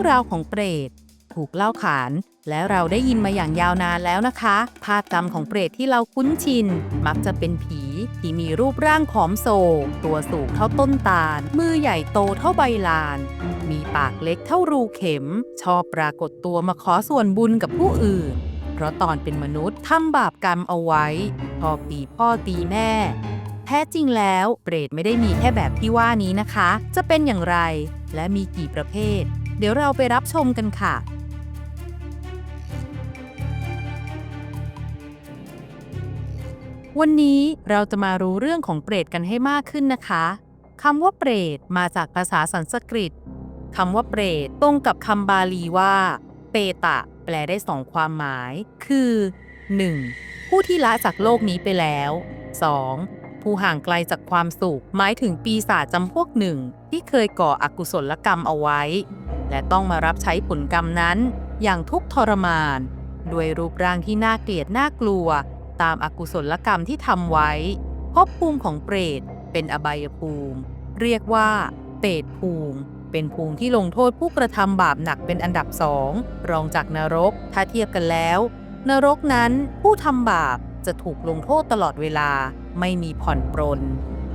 รื่องราวของเปรตถูกเล่าขาน และเราได้ยินมาอย่างยาวนานแล้วนะคะ ภาพจำของเปรตที่เราคุ้นชิน มักจะเป็นผีที่มีรูปร่างผอมโซ ตัวสูงเท่าต้นตาล มือใหญ่โตเท่าใบลาน มีปากเล็กเท่ารูเข็ม ชอบปรากฏตัวมาขอส่วนบุญกับผู้อื่น เพราะตอนเป็นมนุษย์ทำบาปกรรมเอาไว้พอตีพ่อตีแม่ แท้จริงแล้วเปรตไม่ได้มีแค่แบบที่ว่านี้นะคะ จะเป็นอย่างไร และมีกี่ประเภท เดี๋ยวเราไปรับชมกันค่ะ วันนี้เราจะมารู้เรื่องของเปรตกันให้มากขึ้นนะคะคำว่าเปรตมาจากภาษาสันสกฤตคำว่าเปรตตรงกับคำบาลีว่า เปตะ แปลได้สองความหมาย คือ 1. ผู้ที่ละจากโลกนี้ไปแล้ว 2. ผู้ห่างไกลจากความสุข หมายถึงปีศาจจำพวกหนึ่ง ที่เคยก่ออกุศลกรรมเอาไว้ และต้องมารับใช้ผลกรรมนั้น อย่างทุกทรมาน ด้วยรูปร่างที่น่าเกลียดน่ากลัว ตามอากุศลกรรมที่ทำไว้ภพภูมิของเปรต เป็นอบายภูมิ เรียกว่าเปรตภูมิ เป็นภูมิที่ลงโทษผู้กระทำบาปหนักเป็นอันดับสองรองจากนรกถ้าเทียบกันแล้ว นรกนั้นผู้ทำบาปจะถูกลงโทษตลอดเวลา ไม่มีผ่อนปรน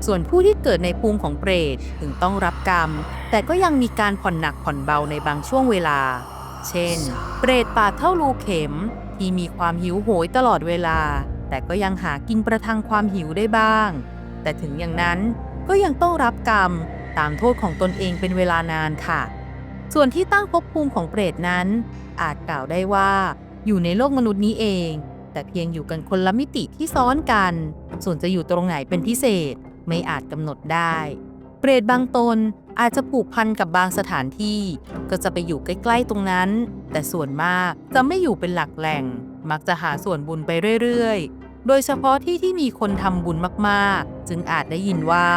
ส่วนผู้ที่เกิดในภูมิของเปรตถึงต้องรับกรรม แต่ก็ยังมีการผ่อนหนักผ่อนเบาในบางช่วงเวลา เช่น เปรตป่าเท่ารูเข็ม ที่มีความหิวโหยตลอดเวลา แต่ก็ยังหากินประทังความหิวได้บ้าง แต่ถึงอย่างนั้นก็ยังต้องรับกรรมตามโทษของตนเองเป็นเวลานานค่ะ ส่วนที่ตั้งภพภูมิของเปรตนั้น อาจกล่าวได้ว่า อยู่ในโลกมนุษย์นี้เอง แต่เพียงอยู่กันคนละมิติที่ซ้อนกัน ส่วนจะอยู่ตรงไหนเป็นพิเศษไม่อาจกำหนดได้ เปรตบางตนอาจจะผูกพันกับบางสถานที่ ก็จะไปอยู่ใกล้ๆตรงนั้น แต่ส่วนมากจะไม่อยู่เป็นหลักแหล่ง มักจะหาส่วนบุญไปเรื่อยๆ โดยเฉพาะที่ที่มีคนทำบุญมากๆ จึงอาจได้ยินว่า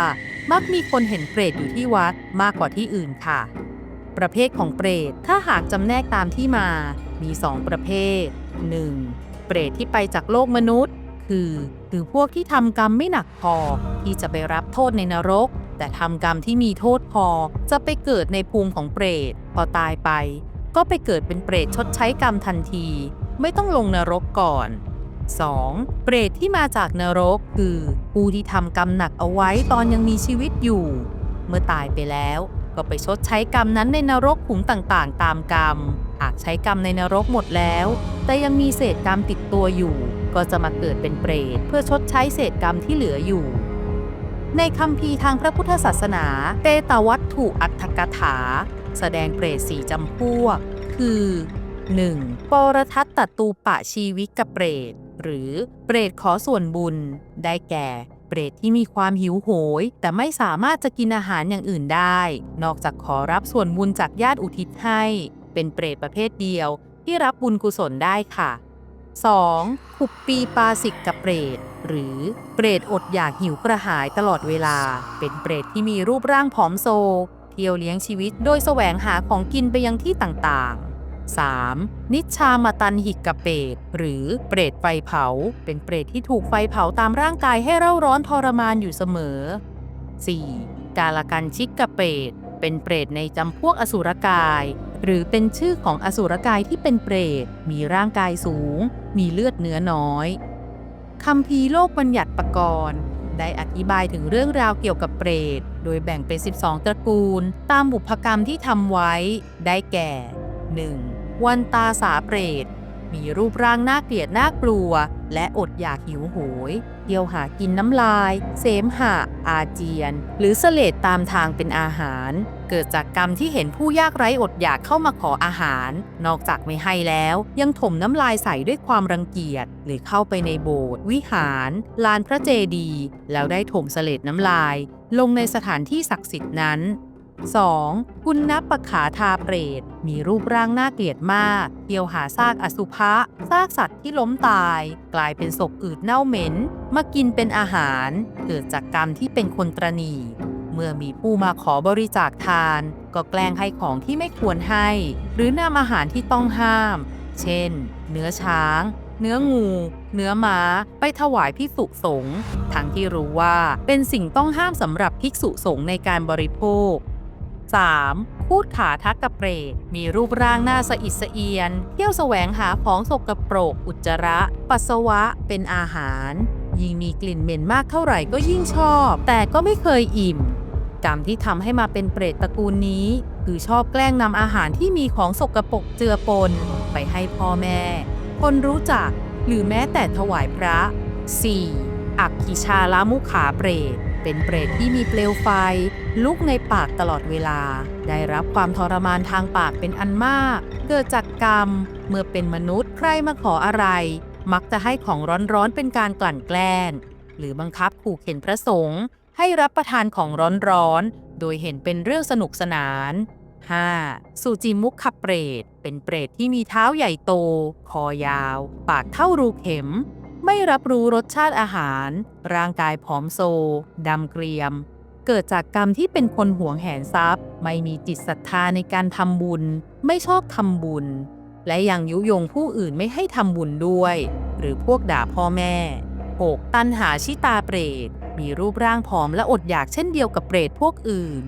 มักมีคนเห็นเปรตอยู่ที่วัดมากกว่าที่อื่นค่ะ ประเภทของเปรตถ้าหากจำแนกตามที่มา มี 2 ประเภท 1. เปรตที่ไปจากโลกมนุษย์ คือคือพวกที่ทำกรรมไม่หนักพอที่จะไปรับโทษในนรก แต่ทำกรรมที่มีโทษพอจะไปเกิดในภูมิของเปรต พอตายไป ก็ไปเกิดเป็นเปรตชดใช้กรรมทันที ไม่ต้องลงนรกก่อน 2. เปรตที่มาจากนรกคือ ผู้ที่ทำกรรมหนักเอาไว้ตอนยังมีชีวิตอยู่ เมื่อตายไปแล้ว ก็ไปชดใช้กรรมนั้นในนรกขุมต่างๆ ตามกรรม หากใช้กรรมในนรกหมดแล้ว แต่ยังมีเศษกรรมติดตัวอยู่ ก็จะมาเกิดเป็นเปรตเพื่อชดใช้เศษกรรมที่เหลืออยู่ ในคัมภีทางพระพุทธศาสนา เตตวัตถุอัตถกถา แสดงเปรตสี่จำพวก คือ 1. ปรทัตตตูปะชีวิกเปรต หรือเปรตขอส่วนบุญ ได้แก่เปรตที่มีความหิวโหย แต่ไม่สามารถจะกินอาหารอย่างอื่นได้ นอกจากขอรับส่วนบุญจากญาติอุทิศให้ เป็นเปรตประเภทเดียวที่รับบุญกุศลได้ค่ะ 2. ขุปปีปาสิกกับเปรต หรือเปรตอดอยากหิวกระหายตลอดเวลา เป็นเปรตที่มีรูปร่างผอมโซ เที่ยวเลี้ยงชีวิตโดยแสวงหาของกินไปยังที่ต่างๆ 3. นิชามาตันหิกกะเปรตหรือเปรตไฟเผา เป็นเปรตที่ถูกไฟเผาตามร่างกายให้เร่าร้อนทรมานอยู่เสมอ 4. กาลกันชิกกะเปรตเป็นเปรตในจำพวกอสุรกาย หรือเป็นชื่อของอสุรกายที่เป็นเปรต มีร่างกายสูง มีเลือดเนื้อน้อยคำพีโลกบัญญัติปกรณ์ได้อธิบายถึงเรื่องราวเกี่ยวกับเปรต โดยแบ่งเป็น 12 ตระกูล ตามบุพกรรมที่ทำไว้ ได้แก่ 1. วันตาสาเปรต มีรูปร่างน่าเกลียดน่ากลัว และอดอยากหิวโหยเที่ยวหากินน้ำลาย เสมหะ อาเจียน หรือเสลดตามทางเป็นอาหาร เกิดจากกรรมที่เห็นผู้ยากไร้อดอยากเข้ามาขออาหาร นอกจากไม่ให้แล้ว ยังถมน้ำลายใส่ด้วยความรังเกียจ หรือเข้าไปในโบสถ์วิหาร ลานพระเจดีย์แล้วได้ถมเสลดน้ำลาย ลงในสถานที่ศักดิ์สิทธิ์นั้น 2. กุณนับปขาทาเปรต มีรูปร่างน่าเกลียดมากเที่ยวหาซากอสุภะซากสัตว์ที่ล้มตาย กลายเป็นศพอืดเน่าเหม็น มากินเป็นอาหาร เกิดจากกรรมที่เป็นคนตรณี เมื่อมีผู้มาขอบริจาคทาน ก็แกล้งให้ของที่ไม่ควรให้ หรือนำอาหารที่ต้องห้าม เช่น เนื้อช้าง เนื้องู เนื้อม้า ไปถวายภิกษุสงฆ์ทั้งที่รู้ว่าเป็นสิ่งต้องห้ามสำหรับภิกษุสงฆ์ในการบริโภค 3. พูดขาทักกับเปรตมีรูปร่างหน้าสะอิดสะเอียน เที่ยวแสวงหาของสกปรก อุจจาระ ปัสสาวะ เป็นอาหาร ยิ่งมีกลิ่นเหม็นมากเท่าไหร่ก็ยิ่งชอบ แต่ก็ไม่เคยอิ่ม กรรมที่ทำให้มาเป็นเปรตตระกูลนี้ คือชอบแกล้งนำอาหารที่มีของสกปรกเจือปน ไปให้พ่อแม่ คนรู้จัก หรือแม้แต่ถวายพระ 4. อักขิชาลามุขาเปรต เป็นเปรตที่มีเปลวไฟ ลุกในปากตลอดเวลา ได้รับความทรมานทางปากเป็นอันมาก เกิดจากกรรม เมื่อเป็นมนุษย์ใครมาขออะไร มักจะให้ของร้อนๆเป็นการกลั่นแกล้งหรือบังคับขู่เข็นพระสงฆ์ให้รับประทานของร้อนๆ โดยเห็นเป็นเรื่องสนุกสนาน 5. สุจิมุขเปรต เป็นเปรตที่มีเท้าใหญ่โต คอยาว ปากเท่ารูเข็ม ไม่รับรู้รสชาติอาหาร ร่างกายผอมโซดำเกรียม เกิดจากกรรมที่เป็นคนหวงแหนทรัพย์ ไม่มีจิตศรัทธาในการทำบุญ ไม่ชอบทำบุญ และยังยุยงผู้อื่นไม่ให้ทำบุญด้วย หรือพวกด่าพ่อแม่ 6. ตันหาชิตาเปรต มีรูปร่างผอมและอดอยากเช่นเดียวกับเปรตพวกอื่น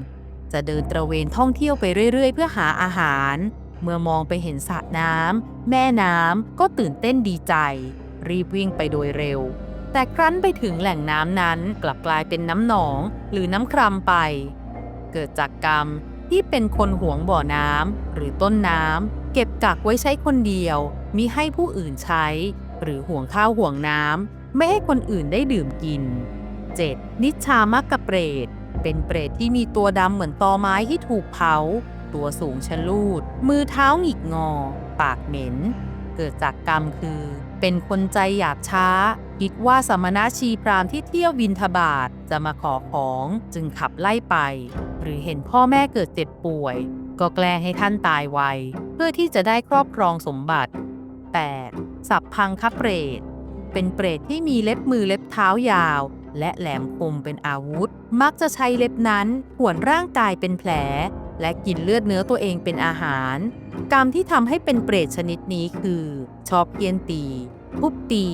จะเดินตระเวนท่องเที่ยวไปเรื่อย ๆ เพื่อหาอาหาร เมื่อมองไปเห็นสระน้ำแม่น้ำก็ตื่นเต้นดีใจ รีบวิ่งไปโดยเร็ว แต่ครั้นไปถึงแหล่งน้ำนั้นกลับกลายเป็นน้ำหนองหรือน้ำครามไป เกิดจากกรรมที่เป็นคนหวงบ่อน้ำหรือต้นน้ำเก็บกักไว้ใช้คนเดียว มิให้ผู้อื่นใช้ หรือห่วงข้าวห่วงน้ำไม่ให้คนอื่นได้ดื่มกิน 7. นิชามักกะเปรต เป็นเปรตที่มีตัวดำเหมือนตอไม้ที่ถูกเผา ตัวสูงชะลูด มือเท้าหงิกงอ ปากเหม็น เกิดจากกรรมคือ เป็นคนใจหยาบช้า คิดว่าสมณชีพราหมณ์ที่เที่ยวบินทบาทจะมาขอของจึงขับไล่ไป หรือเห็นพ่อแม่เกิดเจ็บป่วย ก็แกล้งให้ท่านตายไว เพื่อที่จะได้ครอบครองสมบัติ 8. สับพังคเปรต เป็นเปรตที่มีเล็บมือเล็บเท้ายาว และแหลมคมเป็นอาวุธ มักจะใช้เล็บนั้นข่วนร่างกายเป็นแผล และกินเลือดเนื้อตัวเองเป็นอาหาร กรรมที่ทำให้เป็นเปรตชนิดนี้คือ ชอบเคียนตีทุบตี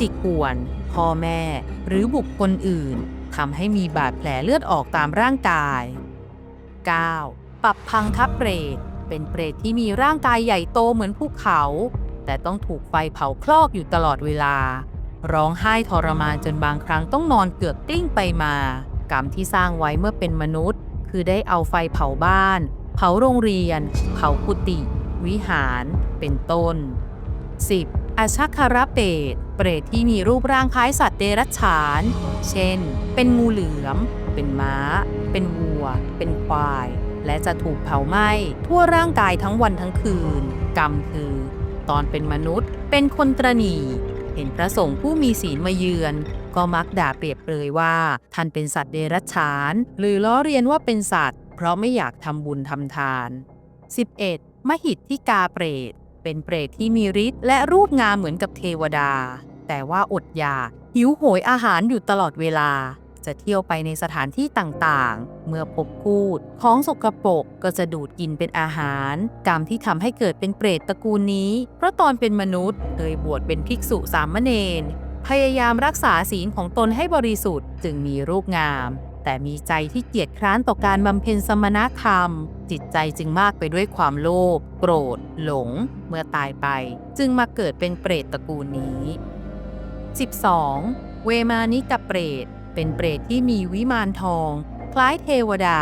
จิกข่วนพ่อแม่ หรือบุคคลอื่นทำให้มีบาดแผลเลือดออกตามร่างกาย 9. ปับพังคับเปรต เป็นเปรตที่มีร่างกายใหญ่โตเหมือนภูเขา แต่ต้องถูกไฟเผาคลอกอยู่ตลอดเวลา ร้องไห้ทรมานจนบางครั้งต้องนอนเกือกกลิ้งไปมา กรรมที่สร้างไว้เมื่อเป็นมนุษย์ คือได้เอาไฟเผาบ้าน เผาโรงเรียน เผากุฏิ วิหาร เป็นต้น 10. อชักคาระเปรตเปรตที่มีรูปร่างคล้ายสัตว์เดรัจฉาน เช่น เป็นงูเหลือม เป็นม้า เป็นวัว เป็นควาย และจะถูกเผาไหม้ทั่วร่างกายทั้งวันทั้งคืน กรรมคือ ตอนเป็นมนุษย์ เป็นคนตรณี เห็นพระสงฆ์ผู้มีศีลมาเยือน ก็มักด่าเปรียบเลยว่าท่านเป็นสัตว์เดรัจฉาน หรือล้อเรียนว่าเป็นสัตว์ เพราะไม่อยากทำบุญทำทาน 11. มหิทธิกาเปรต เป็นเปรตที่มีฤทธิ์และรูปงามเหมือนกับเทวดา แต่ว่าอดอยากหิวโหยอาหารอยู่ตลอดเวลา จะเที่ยวไปในสถานที่ต่างๆ เมื่อพบพูด ของสกปรกก็จะดูดกินเป็นอาหาร กรรมที่ทำให้เกิดเป็นเปรตตระกูลนี้ เพราะตอนเป็นมนุษย์เคยบวชเป็นภิกษุสามเณรพยายามรักษาศีลของตนให้บริสุทธิ์จึงมีรูปงาม แต่มีใจที่เกียจคร้านต่อการบำเพ็ญสมณธรรม จิตใจจึงมากไปด้วยความโลภโกรธ หลง เมื่อตายไป จึงมาเกิดเป็นเปรตตระกูลนี้ 12. เวมานิกเปรต เป็นเปรตที่มีวิมานทอง คล้ายเทวดา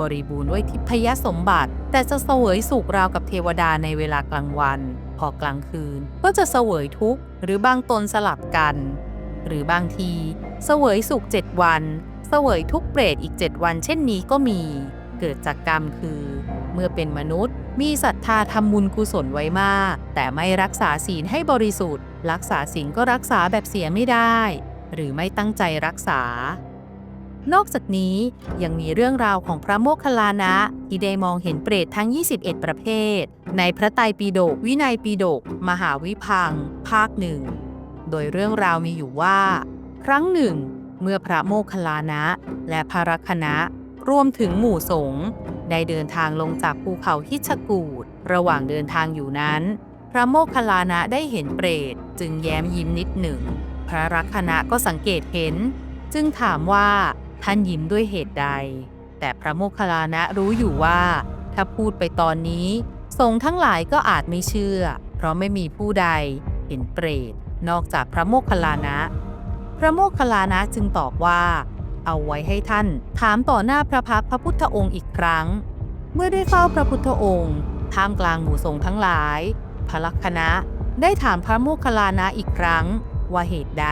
บริบูรณ์ด้วยทิพยสมบัติ แต่จะเสวยสุขราวกับเทวดาในเวลากลางวัน พอกลางคืนก็จะเสวยทุกข์ หรือบางตนสลับกัน หรือบางที เสวยสุขเจ็ดวันเสวยทุกเปรตอีกเจ็ดวันเช่นนี้ก็มี เกิดจากกรรมคือ เมื่อเป็นมนุษย์ มีศรัทธาทำบุญกุศลไว้มาก แต่ไม่รักษาศีลให้บริสุทธิ์ รักษาศีลก็รักษาแบบเสียไม่ได้ หรือไม่ตั้งใจรักษา นอกจากนี้ยังมีเรื่องราวของพระโมคคัลลานะที่ได้มองเห็นเปรตทั้ง 21 ประเภท ในพระไตรปิฎกวินัยปิฎกมหาวิพัง ภาคหนึ่ง โดยเรื่องราวมีอยู่ว่า ครั้งหนึ่ง เมื่อพระโมคคัลลานะ และพระรัคณะรวมถึงหมู่สงฆ์ได้เดินทางลงจากภูเขาฮิชกูดระหว่างเดินทางอยู่นั้น พระโมคคัลลานะได้เห็นเปรตจึงแย้มยิ้มนิดหนึ่ง พระรักคณะก็สังเกตเห็น จึงถามว่าท่านยิ้มด้วยเหตุใด แต่พระโมคคัลลานะรู้อยู่ว่า ถ้าพูดไปตอนนี้สงฆ์ทั้งหลายก็อาจไม่เชื่อ เพราะไม่มีผู้ใดเห็นเปรต นอกจากพระโมคคัลลานะ พระโมคคัลลานะจึงตอบว่า เอาไว้ให้ท่านถามต่อหน้าพระพักพระพุทธองค์อีกครั้ง เมื่อได้เฝ้าพระพุทธองค์ท่ามกลางหมู่สงฆ์ทั้งหลาย พระลักษณะได้ถามพระโมคคัลลานะอีกครั้ง ว่าเหตุใด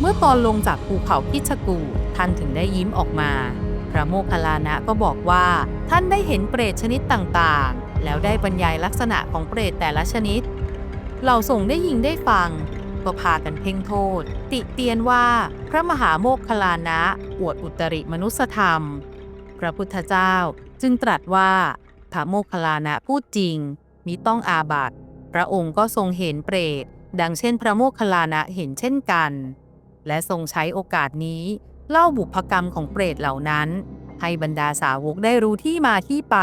เมื่อตอนลงจากภูเขาพิชกูท่านถึงได้ยิ้มออกมา พระโมคคัลลานะก็บอกว่า ท่านได้เห็นเปรตชนิดต่างๆ แล้วได้บรรยายลักษณะของเปรตแต่ละชนิด เหล่าสงฆ์ได้ยินได้ฟัง ก็พากันเพ่งโทษ ติเตียนว่าพระมหาโมคคลลานะอวดอุตริมนุสธรรม พระพุทธเจ้าจึงตรัสว่า พระโมคคัลลานะพูดจริงมิต้องอาบัติพระองค์ก็ทรงเห็นเปรต ดังเช่นพระโมคคัลลานะเห็นเช่นกัน และทรงใช้โอกาสนี้เล่าบุพกรรมของเปรตเหล่านั้น ให้บรรดาสาวกได้รู้ที่มาที่ไป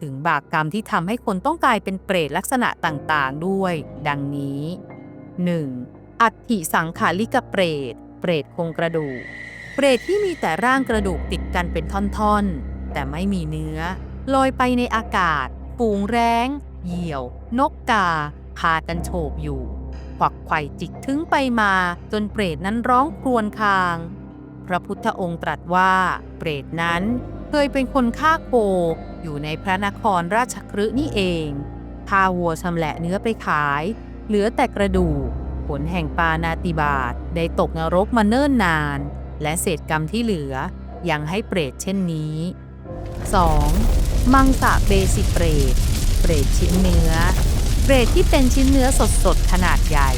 ถึงบาปกรรมที่ทำให้คนต้องกลายเป็นเปรตลักษณะต่างๆ ด้วย ดังนี้ 1. อัฐิสังขาริกเปรต เปรตโครงกระดูก เปรตที่มีแต่ร่างกระดูกติดกันเป็นท่อนๆ แต่ไม่มีเนื้อลอยไปในอากาศฝูงแร้ง เหยี่ยว นกกา พากันโฉบอยู่ ขวักไขว่จิกถึงไปมาจนเปรตนั้นร้องครวญคราง พระพุทธองค์ตรัสว่า เปรตนั้นเคยเป็นคนฆ่าโคอยู่ในพระนครราชคฤห์นี่เองพาวัวชำแหละเนื้อไปขาย เหลือแต่กระดูกผลแห่งปานาติบาตได้ตกนรกมาเนิ่นนาน และเศษกรรมที่เหลือยังให้เปรตเช่นนี้ 2. มังสะเบสิเปรต เปรตชิ้นเนื้อ เปรตที่เป็นชิ้นเนื้อสดๆ ขนาดใหญ่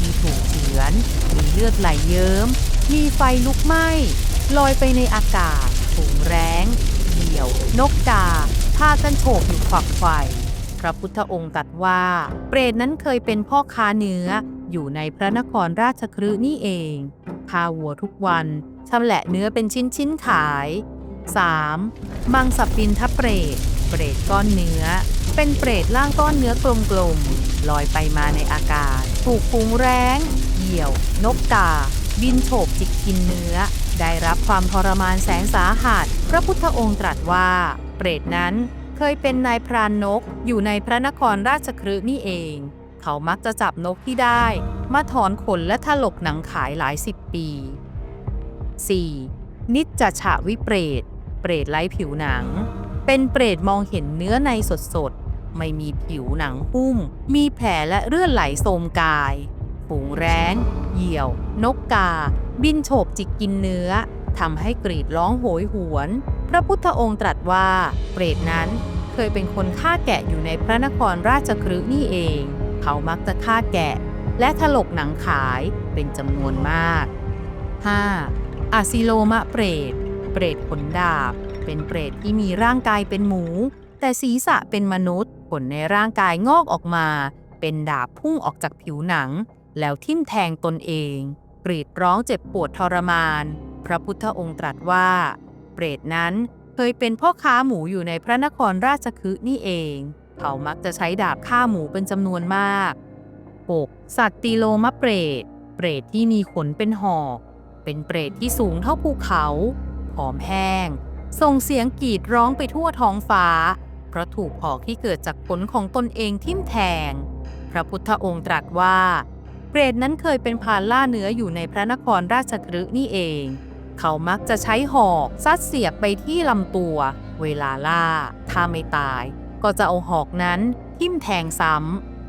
มีถูกเฉือน มีเลือดไหลเยิ้ม มีไฟลุกไหม้ลอยไปในอากาศฝูงแรงเหยี่ยว นกกาพากันโฉบอยู่ขวักไขว่พระพุทธองค์ตรัสว่า เปรตนั้นเคยเป็นพ่อค้าเนื้อ อยู่ในพระนครราชคฤห์นี่เองพาวัวทุกวันชำแหละเนื้อเป็นชิ้นๆขาย 3. มังสปินทเปรต เปรตก้อนเนื้อ เป็นเปรตร่างก้อนเนื้อกลมๆลอยไปมาในอากาศ ถูกฟูงแร้ง เหยี่ยว นกกา บินโฉบจิกกินเนื้อ ได้รับความทรมานแสนสาหัส พระพุทธองค์ตรัสว่า เปรตนั้นเคยเป็นนายพรานนกอยู่ในพระนครราชคฤห์นี่เอง เขามักจะจับนกที่ได้ มาถอนขนและถลกหนังขายหลายสิบปี 4. นิจจฉะวิเปรต เปรตไร้ผิวหนัง เป็นเปรตมองเห็นเนื้อในสดๆ ไม่มีผิวหนังหุ้ม มีแผลและเลือดไหลโสมกายฝูงแร้ง เหยี่ยว นกกา บินโฉบจิกกินเนื้อทำให้กรีดร้องโหยหวน พระพุทธองค์ตรัสว่า เปรตนั้นเคยเป็นคนฆ่าแกะอยู่ในพระนครราชคฤห์นี่เอง เขามักจะฆ่าแกะ และถลกหนังขายเป็นจำนวนมาก 5. อาซิโลมะเปรต เปรตขนดาบ เป็นเปรตที่มีร่างกายเป็นหมู แต่ศีรษะเป็นมนุษย์ ขนในร่างกายงอกออกมา เป็นดาบพุ่งออกจากผิวหนัง แล้วทิ่มแทงตนเอง กรีดร้องเจ็บปวดทรมาน พระพุทธองค์ตรัสว่า เปรตนั้นเคยเป็นพ่อค้าหมูอยู่ในพระนครราชคฤห์นี่เอง เขามักจะใช้ดาบฆ่าหมูเป็นจำนวนมาก 6. สัตตีโลมะเปรต เปรตที่มีขนเป็นหอกเป็นเปรตที่สูงเท่าภูเขา ผอมแห้ง ส่งเสียงกรีดร้องไปทั่วท้องฟ้า ราะถูกหอกที่เกิดจากขนของตนเองทิ่มแทง พระพุทธองค์ตรัสว่าเปรตนั้นเคยเป็นพานล่าเนื้ออยู่ในพระนครราชคฤห์นี่เอง เขามักจะใช้หอกซัดเสียบไปที่ลำตัว เวลาล่า ถ้าไม่ตาย ก็จะเอาหอกนั้นทิ่มแทงซ้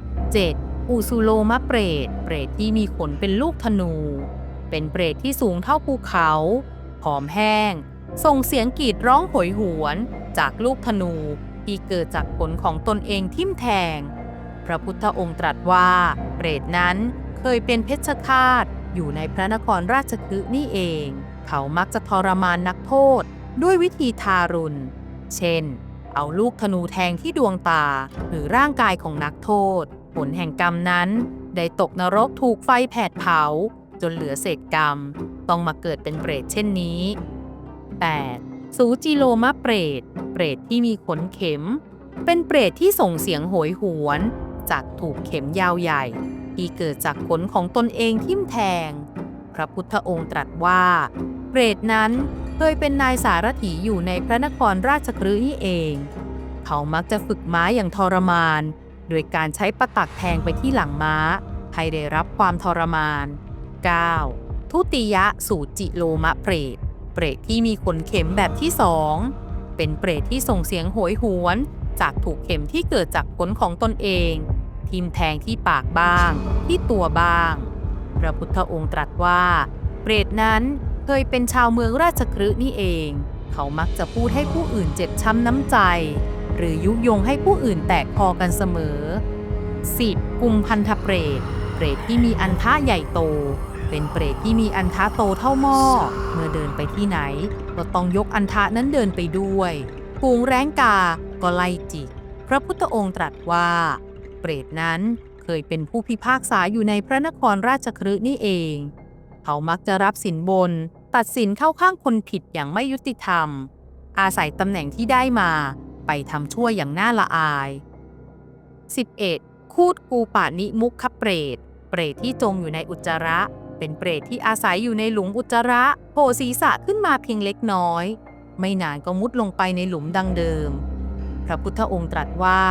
ำ 7. อุสุโลมะเปรต เปรตที่มีขนเป็นลูกธนู เป็นเปรตที่สูงเท่าภูเขาผอมแห้ง ส่งเสียงกรีดร้องโหยหวน จากลูกธนู ที่เกิดจากขนของตนเองทิ่มแทง พระพุทธองค์ตรัสว่า เปรตนั้นเคยเป็นเพชฌฆาตอยู่ในพระนครราชคฤห์นี่เอง เขามักจะทรมานนักโทษด้วยวิธีทารุณ เช่น เอาลูกธนูแทงที่ดวงตาหรือร่างกายของนักโทษ ผลแห่งกรรมนั้นได้ตกนรกถูกไฟแผดเผา จนเหลือเศษกรรม ต้องมาเกิดเป็นเปรตเช่นนี้ 8. สูจิโลมะเปรต เปรตที่มีขนเข็ม เป็นเปรตที่ส่งเสียงโหยหวน จากถูกเข็มยาวใหญ่ ที่เกิดจากขนของตนเองทิ่มแทง พระพุทธองค์ตรัสว่า เปรตนั้นเคยเป็นนายสารถีอยู่ในพระนครราชคฤห์นี่เอง เขามักจะฝึกม้าอย่างทรมาน โดยการใช้ประตักแทงไปที่หลังม้า ให้ได้รับความทรมาน 9. ทุติยะสูจิโลมะเปรต เปรตที่มีขนเข็มแบบที่สอง เป็นเปรตที่ส่งเสียงโหยหวน จากถูกเข็มที่เกิดจากขนของตนเอง ทิมแทงที่ปากบ้าง ที่ตัวบ้าง พระพุทธองค์ตรัสว่า เปรตนั้นเคยเป็นชาวเมืองราชคฤห์นี่เอง เขามักจะพูดให้ผู้อื่นเจ็บช้ำน้ำใจ หรือยุยงให้ผู้อื่นแตกคอกันเสมอ 10. กุมพันธเปรต เปรตที่มีอันทะใหญ่โต เป็นเปรตที่มีอันทะโตเท่าหม้อ เมื่อเดินไปที่ไหน ก็ต้องยกอันทะนั้นเดินไปด้วยปูงแร้งกา ก็ไล่จิก พระพุทธองค์ตรัสว่า เปรตนั้นเคยเป็นผู้พิพากษาอยู่ในพระนครราชคฤห์นี่เอง เขามักจะรับสินบน ตัดสินเข้าข้างคนผิดอย่างไม่ยุติธรรม อาศัยตำแหน่งที่ได้มา ไปทำชั่วอย่างน่าละอาย 11. คูดกูปานิมุขเปรต เปรตที่จมอยู่ในอุจจาระ เป็นเปรตที่อาศัยอยู่ในหลุมอุจจาระโผล่ศีรษะขึ้นมาเพียงเล็กน้อย ไม่นานก็มุดลงไปในหลุมดังเดิม พระพุทธองค์ตรัสว่า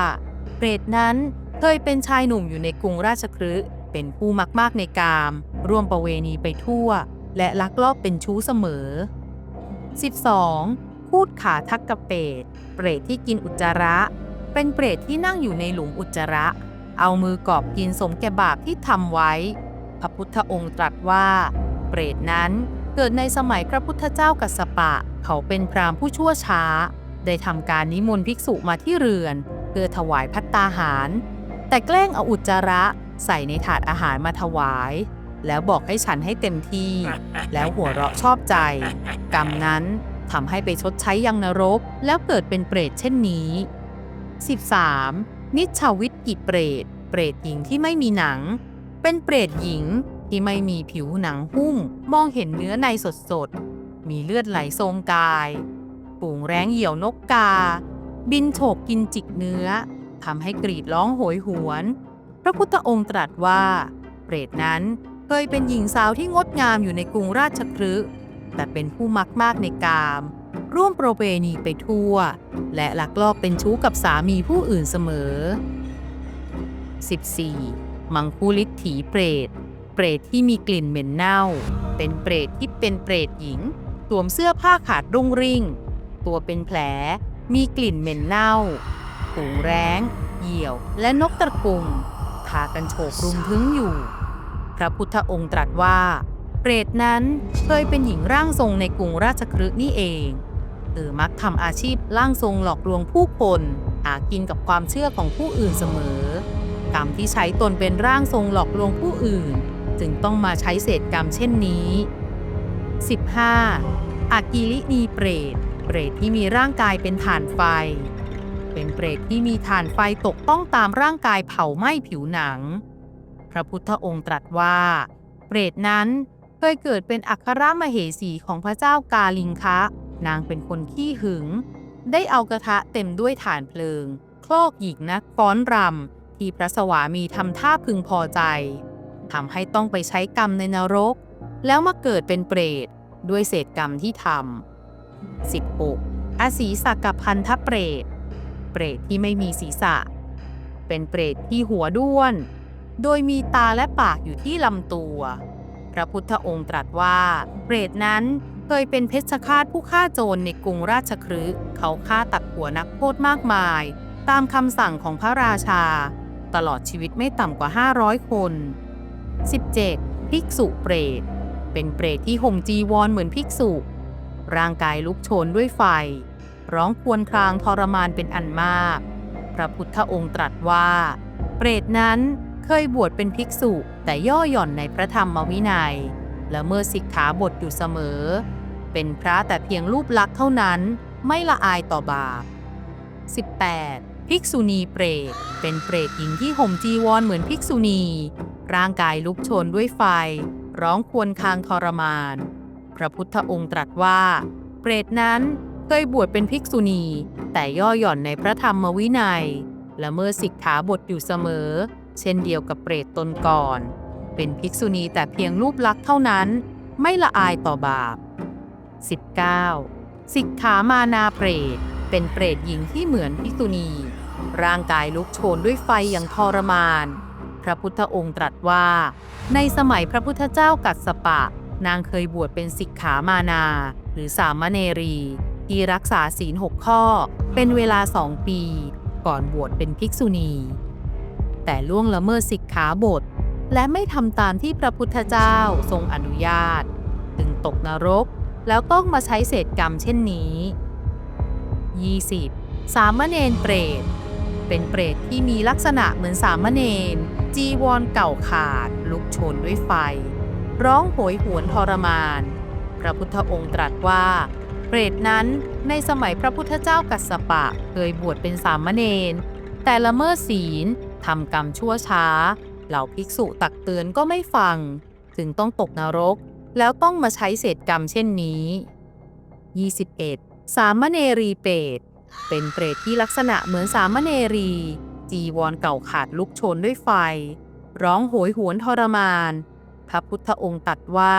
เปรตนั้นเคยเป็นชายหนุ่มอยู่ในกรุงราชคฤห์เป็นผู้มักมากในกาม ร่วมประเวณีไปทั่ว และลักลอบเป็นชู้เสมอ 12. พูดขาทักกะเปรตเปรตที่กินอุจจาระ เป็นเปรตที่นั่งอยู่ในหลุมอุจจาระ เอามือกอบกินสมแก่บาปที่ทำไว้ ระพุทธองค์ตรัสว่า เปรตนั้นเกิดในสมัยพระพุทธเจ้ากัสปะ เขาเป็นพราหมณ์ผู้ชั่วช้า ได้ทำการนิมนต์ภิกษุมาที่เรือน เพื่อถวายพัตตาหาร แต่แกล้งเอาอุจจาระใส่ในถาดอาหารมาถวาย แล้วบอกให้ฉันให้เต็มที่ แล้วหัวเราะชอบใจ กรรมนั้นทำให้ไปชดใช้ยังนรก แล้วเกิดเป็นเปรตเช่นนี้ 13. นิชาวิตกิเปรต เปรตหญิงที่ไม่มีหนัง เป็นเปรตหญิงที่ไม่มีผิวหนังหุ้ม มองเห็นเนื้อในสดๆ มีเลือดไหลโซมกาย ปูงแรงเหี่ยวนกกา บินโฉบกินจิกเนื้อทำให้กรีดร้องโหยหวน พระพุทธองค์ตรัสว่า เปรตนั้นเคยเป็นหญิงสาวที่งดงามอยู่ในกรุงราชคฤห์แต่เป็นผู้มักมากในกาม ร่วมโปรเวณีไปทั่ว และลักลอบเป็นชู้กับสามีผู้อื่นเสมอ 14. มังคุลิทถีเปรต เปรตที่มีกลิ่นเหม็นเน่า เป็นเปรตที่เป็นเปรตหญิง สวมเสื้อผ้าขาดรุ่งริ่ง ตัวเป็นแผล มีกลิ่นเหม็นเน่าหูแร้ง เหยี่ยว และนกตะกุ่มพากันโฉบรุมถึงอยู่ พระพุทธองค์ตรัสว่า เปรตนั้นเคยเป็นหญิงร่างทรงในกรุงราชคฤห์นี่เองเธอมักทำอาชีพร่างทรงหลอกลวงผู้คน หากินกับความเชื่อของผู้อื่นเสมอ กรรมที่ใช้ตนเป็นร่างทรงหลอกลวงผู้อื่น จึงต้องมาใช้เศษกรรมเช่นนี้ 15. อากิลินีเปรต เปรตที่มีร่างกายเป็นฐานไฟ เป็นเปรตที่มีฐานไฟตกต้องตามร่างกายเผาไหม้ผิวหนัง พระพุทธองค์ตรัสว่า เปรตนั้นเคยเกิดเป็นอัครมเหสีของพระเจ้ากาลิงคะ นางเป็นคนขี้หึง ได้เอากระทะเต็มด้วยถ่านเพลิง คลอกหญิงนักฟ้อนรำ ที่พระสวามีทำท่าพึงพอใจทำให้ต้องไปใช้กรรมในนรก แล้วมาเกิดเป็นเปรตด้วยเศษกรรมที่ทำ 16. อสีสักพันธเปรต เปรตที่ไม่มีศีรษะ เป็นเปรตที่หัวด้วน โดยมีตาและปากอยู่ที่ลำตัว พระพุทธองค์ตรัสว่า เปรตนั้นเคยเป็นเพชฌฆาตผู้ฆ่าโจรในกรุงราชคฤห์เขาฆ่าตัดหัวนักโทษมากมาย ตามคำสั่งของพระราชา ตลอดชีวิตไม่ต่ำกว่า 500 คน 17. ภิกษุเปรต เป็นเปรตที่ห่มจีวรเหมือนภิกษุ ร่างกายลุกโชนด้วยไฟ ร้องครวญครางทรมานเป็นอันมาก พระพุทธองค์ตรัสว่า เปรตนั้นเคยบวชเป็นภิกษุแต่ย่อหย่อนในพระธรรมวินัย และเมื่อสิกขาบทอยู่เสมอ เป็นพระแต่เพียงรูปลักษณ์เท่านั้นไม่ละอายต่อบาป 18. ภิกษุณีเปรต เป็นเปรตหญิงที่ห่มจีวรเหมือนภิกษุณี ร่างกายลุกโชนด้วยไฟ ร้องควญคางทรมาน พระพุทธองค์ตรัสว่า เปรตนั้นเคยบวชเป็นภิกษุณี แต่ย่อหย่อนในพระธรรมวินัย และเมื่อสิกขาบทอยู่เสมอ เช่นเดียวกับเปรตตนก่อน เป็นภิกษุณีแต่เพียงรูปลักษณ์เท่านั้น ไม่ละอายต่อบาป 19. สิกขามานาเปรต เป็นเปรตหญิงที่เหมือนภิกษุณี ร่างกายลุกโชนด้วยไฟอย่างทรมาน พระพุทธองค์ตรัสว่า ในสมัยพระพุทธเจ้ากัสสปะ นางเคยบวชเป็นสิกขามานา หรือสามเณรี ที่รักษาศีลหกข้อ เป็นเวลาสองปี ก่อนบวชเป็นภิกษุณี แต่ล่วงละเมิดสิกขาบท และไม่ทำตามที่พระพุทธเจ้าทรงอนุญาต จึงตกนรกแล้วต้องมาใช้เศษกรรมเช่นนี้ 20. สามเณรเปรต เป็นเปรตที่มีลักษณะเหมือนสามเณรจีวรเก่าขาด ลุกโชนด้วยไฟ ร้องโหยหวนทรมาน พระพุทธองค์ตรัสว่า เปรตนั้นในสมัยพระพุทธเจ้ากัสสปะเคยบวชเป็นสามเณรแต่ละเมิดศีลทำกรรมชั่วช้า เหล่าภิกษุตักเตือนก็ไม่ฟัง ถึงต้องตกนรก แล้วต้องมาใช้เศษกรรมเช่นนี้ 21. สามเณรีเปรต เป็นเปรตที่ลักษณะเหมือนสามเณรี จีวรเก่าขาดลุกโชนด้วยไฟ ร้องโหยหวนทรมาน พระพุทธองค์ตรัสว่า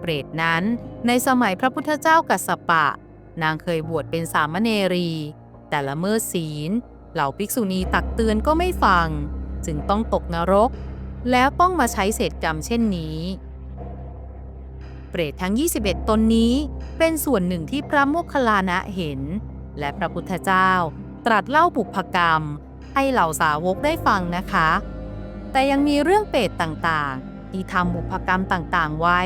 เปรตนั้นในสมัยพระพุทธเจ้ากัสสปะ นางเคยบวชเป็นสามเณรี แต่ละเมิดศีล เหล่าภิกษุณีตักเตือนก็ไม่ฟัง จึงต้องตกนรก แล้วต้องมาใช้เศษกรรมเช่นนี้เปรตทั้ง 21 ตนนี้เป็นส่วนหนึ่งที่พระโมคคัลลานะเห็น และพระพุทธเจ้า ตรัสเล่าบุพกรรม ให้เหล่าสาวกได้ฟังนะคะ แต่ยังมีเรื่องเปรตต่างๆ ที่ทำบุพกรรมต่างๆไว้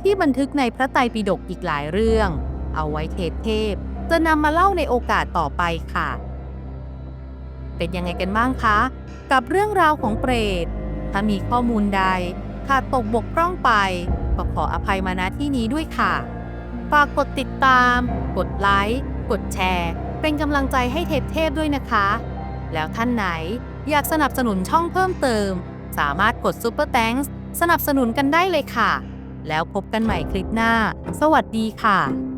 ที่บันทึกในพระไตรปิฎกอีกหลายเรื่อง เอาไว้เทปเทพ จะนำมาเล่าในโอกาสต่อไปค่ะ เป็นยังไงกันบ้างคะ กับเรื่องราวของเปรต ถ้ามีข้อมูลใดขาดตกบกพร่องไปก็ขออภัยมาณที่นี้ด้วยค่ะ ฝากกดติดตาม กดไลค์ กดแชร์ เป็นกำลังใจให้เทพเทพด้วยนะคะ แล้วท่านไหนอยากสนับสนุนช่องเพิ่มเติม สามารถกดซ u เปอร์แตงสนับสนุนกันได้เลยค่ะ แล้วพบกันใหม่คลิปหน้า สวัสดีค่ะ